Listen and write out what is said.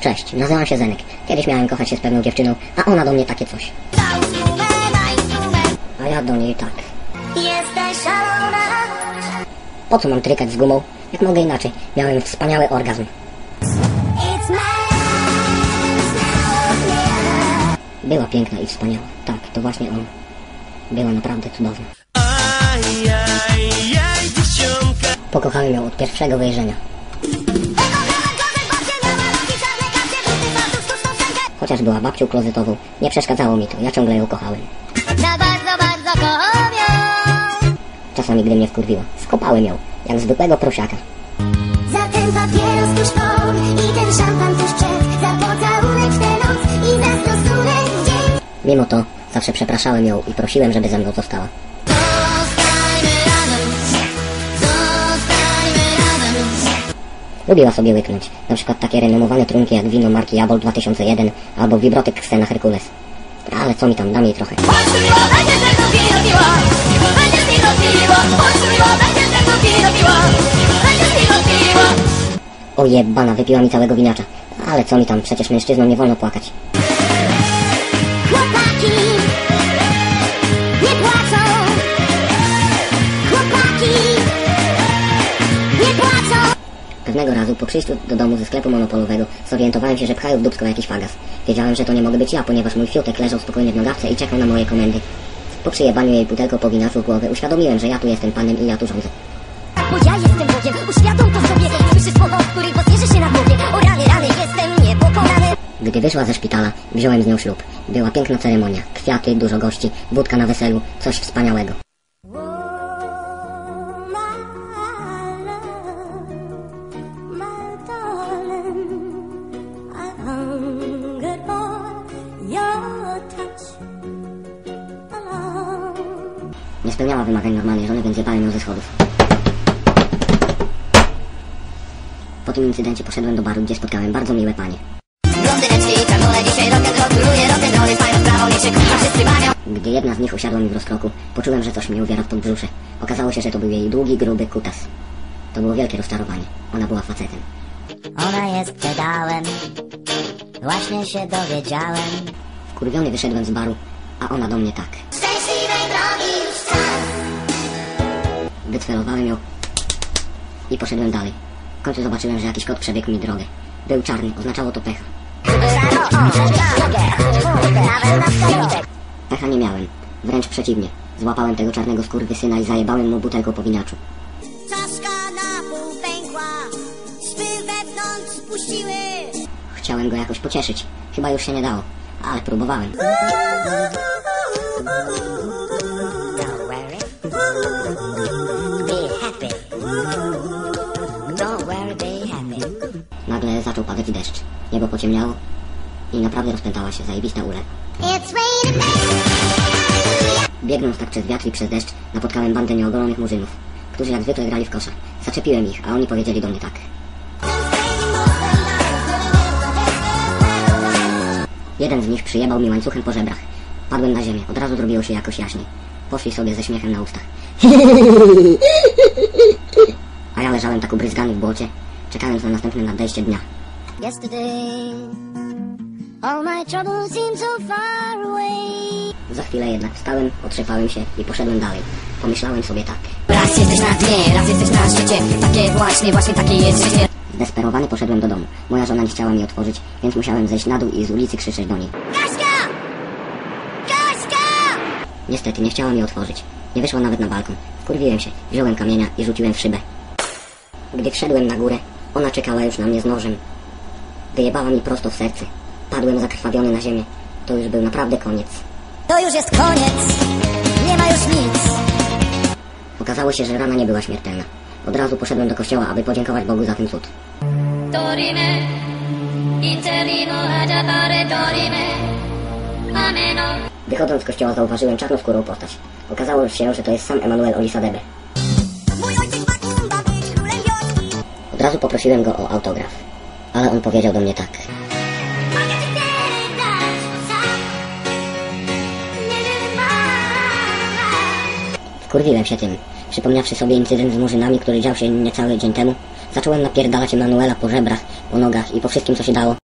Cześć, nazywam się Zenek. Kiedyś miałem kochać się z pewną dziewczyną, a ona do mnie takie coś. A ja do niej tak. Jesteś szalona Po co mam trykać z gumą? Jak mogę inaczej? Miałem wspaniały orgazm. Była piękna i wspaniała. Tak, to właśnie on. Była naprawdę cudowna. Pokochałem ją od pierwszego wejrzenia. Chociaż była babcią klozetową, nie przeszkadzało mi to, ja ciągle ją kochałem. Za bardzo, bardzo kocham ją Czasami, gdy mnie wkurwiła, skopałem ją, jak zwykłego prosiaka. Za ten papieros tuż I ten szampan tuż przed Za pocałunek w tę noc I za stosunek w dzień Mimo to, zawsze przepraszałem ją i prosiłem, żeby ze mną została. Lubiła sobie łyknąć, na przykład takie renomowane trunki jak wino marki Jabol 2001 albo wibrotyk Xena Herkules. Ale co mi tam, dam jej trochę. O jebana, wypiła mi całego winiacza. Ale co mi tam, przecież mężczyznom nie wolno płakać. Przyjściu do domu ze sklepu monopolowego zorientowałem się, że pchają w dupsko jakiś fagas. Wiedziałem, że to nie mogę być ja, ponieważ mój fiutek leżał spokojnie w nogawce i czekał na moje komendy. Po przyjebaniu jej pudełko po winaczu w głowę uświadomiłem, że ja tu jestem panem i ja tu rządzę. Bo ja jestem Bogiem, uświadom to sobie. Słyszysz słowa, od których rozbierze się na głowie. O rany, rany, jestem niepokonany. Gdy wyszła ze szpitala, wziąłem z nią ślub. Była piękna ceremonia, kwiaty, dużo gości, wódka na weselu, coś wspaniałego. Spełniała wymagań normalnej żony, więc jebałem ją ze schodów. Po tym incydencie poszedłem do baru, gdzie spotkałem bardzo miłe panie. Gdy jedna z nich usiadła mi w rozkroku, poczułem, że coś mnie uwiera w podbrzusze. Okazało się, że to był jej długi, gruby kutas. To było wielkie rozczarowanie. Ona była facetem. Ona jest pedałem. Właśnie się dowiedziałem. Wkurwiony wyszedłem z baru, a ona do mnie tak. Wycelowałem ją i poszedłem dalej. W końcu zobaczyłem, że jakiś kot przebiegł mi drogę. Był czarny, oznaczało to pecha. Pecha nie miałem, wręcz przeciwnie. Złapałem tego czarnego skurwysyna i zajebałem mu butelką po winiaczu. Czaszka na pół pękła, szwy wewnątrz spuściły. Chciałem go jakoś pocieszyć. Chyba już się nie dało, ale próbowałem. Zaczął padać deszcz. Niebo pociemniało i naprawdę rozpętała się zajebista ule. Biegnąc tak przez wiatr i przez deszcz, napotkałem bandę nieogolonych murzynów, którzy jak zwykle grali w kosza. Zaczepiłem ich, a oni powiedzieli do mnie tak. Jeden z nich przyjebał mi łańcuchem po żebrach. Padłem na ziemię, od razu zrobiło się jakoś jaśniej. Poszli sobie ze śmiechem na ustach. A ja leżałem tak ubryzgany w błocie, czekając na następne nadejście dnia. Yesterday, all my troubles seem so far away. Za chwilę jednak wstałem, otrzepałem się i poszedłem dalej. Pomyślałem sobie tak. Raz jesteś na dnie, raz jesteś na szczycie. Takie właśnie, właśnie takie jest życie. Zdesperowany poszedłem do domu. Moja żona nie chciała mi otworzyć, więc musiałem zejść na dół i z ulicy krzyczeć do niej. Kaśka! Kaśka! Niestety nie chciała mi otworzyć. Nie wyszła nawet na balkon. Wkurwiłem się, wziąłem kamienia i rzuciłem w szybę. Gdy wszedłem na górę, ona czekała już na mnie z nożem. Wyjebała mi prosto w serce. Padłem zakrwawiony na ziemię. To już był naprawdę koniec. To już jest koniec. Nie ma już nic. Okazało się, że rana nie była śmiertelna. Od razu poszedłem do kościoła, aby podziękować Bogu za ten cud. Dorime, Interlino Adapare Dorime, Ameno. Wychodząc z kościoła zauważyłem czarnoskórą postać. Okazało się, że to jest sam Emanuel Olisadebe. Od razu poprosiłem go o autograf. Ale on powiedział do mnie tak. Wkurwiłem się tym. Przypomniawszy sobie incydent z murzynami, który dział się niecały dzień temu, zacząłem napierdalać Emanuela po żebrach, po nogach i po wszystkim, co się dało.